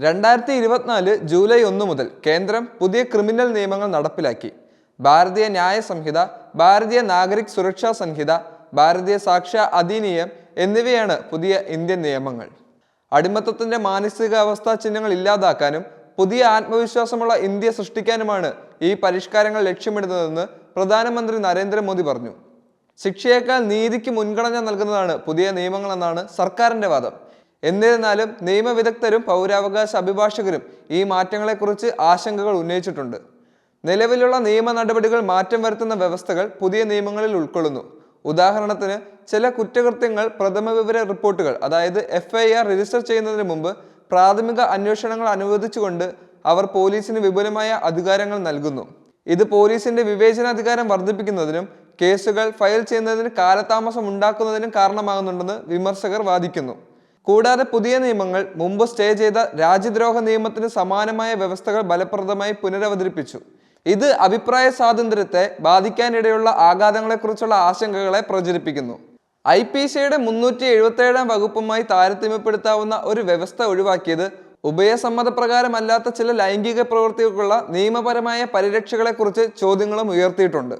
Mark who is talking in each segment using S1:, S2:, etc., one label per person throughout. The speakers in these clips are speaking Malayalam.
S1: രണ്ടായിരത്തി ഇരുപത്തിനാല് ജൂലൈ ഒന്ന് മുതൽ കേന്ദ്രം പുതിയ ക്രിമിനൽ നിയമങ്ങൾ നടപ്പിലാക്കി. ഭാരതീയ ന്യായ സംഹിത ഭാരതീയ നാഗരിക് സുരക്ഷാ സംഹിത ഭാരതീയ സാക്ഷ്യ അധിനിയം എന്നിവയാണ് പുതിയ ഇന്ത്യൻ നിയമങ്ങൾ. അടിമത്തത്തിന്റെ മാനസികാവസ്ഥാ ചിഹ്നങ്ങൾ ഇല്ലാതാക്കാനും പുതിയ ആത്മവിശ്വാസമുള്ള ഇന്ത്യ സൃഷ്ടിക്കാനുമാണ് ഈ പരിഷ്കാരങ്ങൾ ലക്ഷ്യമിടുന്നതെന്ന് പ്രധാനമന്ത്രി നരേന്ദ്രമോദി പറഞ്ഞു. ശിക്ഷയേക്കാൾ നീതിക്ക് മുൻഗണന നൽകുന്നതാണ് പുതിയ നിയമങ്ങളെന്നാണ് സർക്കാരിന്റെ വാദം. എന്നിരുന്നാലും നിയമവിദഗ്ധരും പൗരാവകാശ അഭിഭാഷകരും ഈ മാറ്റങ്ങളെക്കുറിച്ച് ആശങ്കകൾ ഉന്നയിച്ചിട്ടുണ്ട്. നിലവിലുള്ള നിയമ നടപടികൾ മാറ്റം വരുത്തുന്ന വ്യവസ്ഥകൾ പുതിയ നിയമങ്ങളിൽ ഉൾക്കൊള്ളുന്നു. ഉദാഹരണത്തിന് ചില കുറ്റകൃത്യങ്ങൾ പ്രഥമ വിവര റിപ്പോർട്ടുകൾ അതായത് എഫ് ഐ ആർ രജിസ്റ്റർ ചെയ്യുന്നതിന് മുമ്പ് പ്രാഥമിക അന്വേഷണങ്ങൾ അനുവദിച്ചുകൊണ്ട് അവർ പോലീസിന് വിപുലമായ അധികാരങ്ങൾ നൽകുന്നു. ഇത് പോലീസിന്റെ വിവേചനാധികാരം വർദ്ധിപ്പിക്കുന്നതിനും കേസുകൾ ഫയൽ ചെയ്യുന്നതിന് കാലതാമസം ഉണ്ടാക്കുന്നതിനും കാരണമാകുന്നുണ്ടെന്ന് വിമർശകർ വാദിക്കുന്നു. കൂടാതെ പുതിയ നിയമങ്ങൾ മുമ്പ് സ്റ്റേ ചെയ്ത രാജ്യദ്രോഹ നിയമത്തിന് സമാനമായ വ്യവസ്ഥകൾ ഫലപ്രദമായി പുനരവതരിപ്പിച്ചു. ഇത് അഭിപ്രായ സ്വാതന്ത്ര്യത്തെ ബാധിക്കാനിടയുള്ള ആഘാതങ്ങളെക്കുറിച്ചുള്ള ആശങ്കകളെ പ്രചരിപ്പിക്കുന്നു. ഐ പി സിയുടെ മുന്നൂറ്റി എഴുപത്തി ഏഴാം വകുപ്പുമായി താരതമ്യപ്പെടുത്താവുന്ന ഒരു വ്യവസ്ഥ ഒഴിവാക്കിയത് ഉഭയസമ്മതപ്രകാരമല്ലാത്ത ചില ലൈംഗിക പ്രവൃത്തികൾക്കുള്ള നിയമപരമായ പരിരക്ഷകളെക്കുറിച്ച് ചോദ്യങ്ങളും ഉയർത്തിയിട്ടുണ്ട്.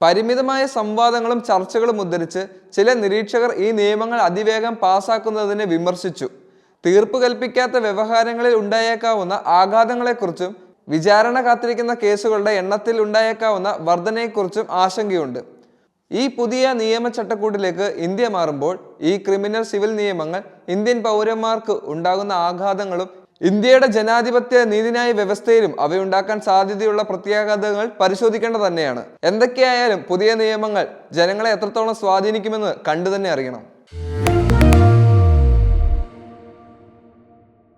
S1: പരിമിതമായ സംവാദങ്ങളും ചർച്ചകളും ഉദ്ധരിച്ച് ചില നിരീക്ഷകർ ഈ നിയമങ്ങൾ അതിവേഗം പാസാക്കുന്നതിനെ വിമർശിച്ചു. തീർപ്പ് കൽപ്പിക്കാത്ത വ്യവഹാരങ്ങളിൽ ഉണ്ടായേക്കാവുന്ന ആഘാതങ്ങളെക്കുറിച്ചും വിചാരണ കാത്തിരിക്കുന്ന കേസുകളുടെ എണ്ണത്തിൽ ഉണ്ടായേക്കാവുന്ന വർധനയെക്കുറിച്ചും ആശങ്കയുണ്ട്. ഈ പുതിയ നിയമ ചട്ടക്കൂട്ടിലേക്ക് ഇന്ത്യ മാറുമ്പോൾ ഈ ക്രിമിനൽ സിവിൽ നിയമങ്ങൾ ഇന്ത്യൻ പൗരന്മാർക്ക് ഉണ്ടാകുന്ന ആഘാതങ്ങളും ഇന്ത്യയുടെ ജനാധിപത്യ നീതിന്യായ വ്യവസ്ഥയിലും അവയുണ്ടാക്കാൻ സാധ്യതയുള്ള പ്രത്യാഘാതങ്ങൾ പരിശോധിക്കേണ്ടത് തന്നെയാണ്. എന്തൊക്കെയായാലും പുതിയ നിയമങ്ങൾ ജനങ്ങളെ എത്രത്തോളം സ്വാധീനിക്കുമെന്ന് കണ്ടു തന്നെ അറിയണം.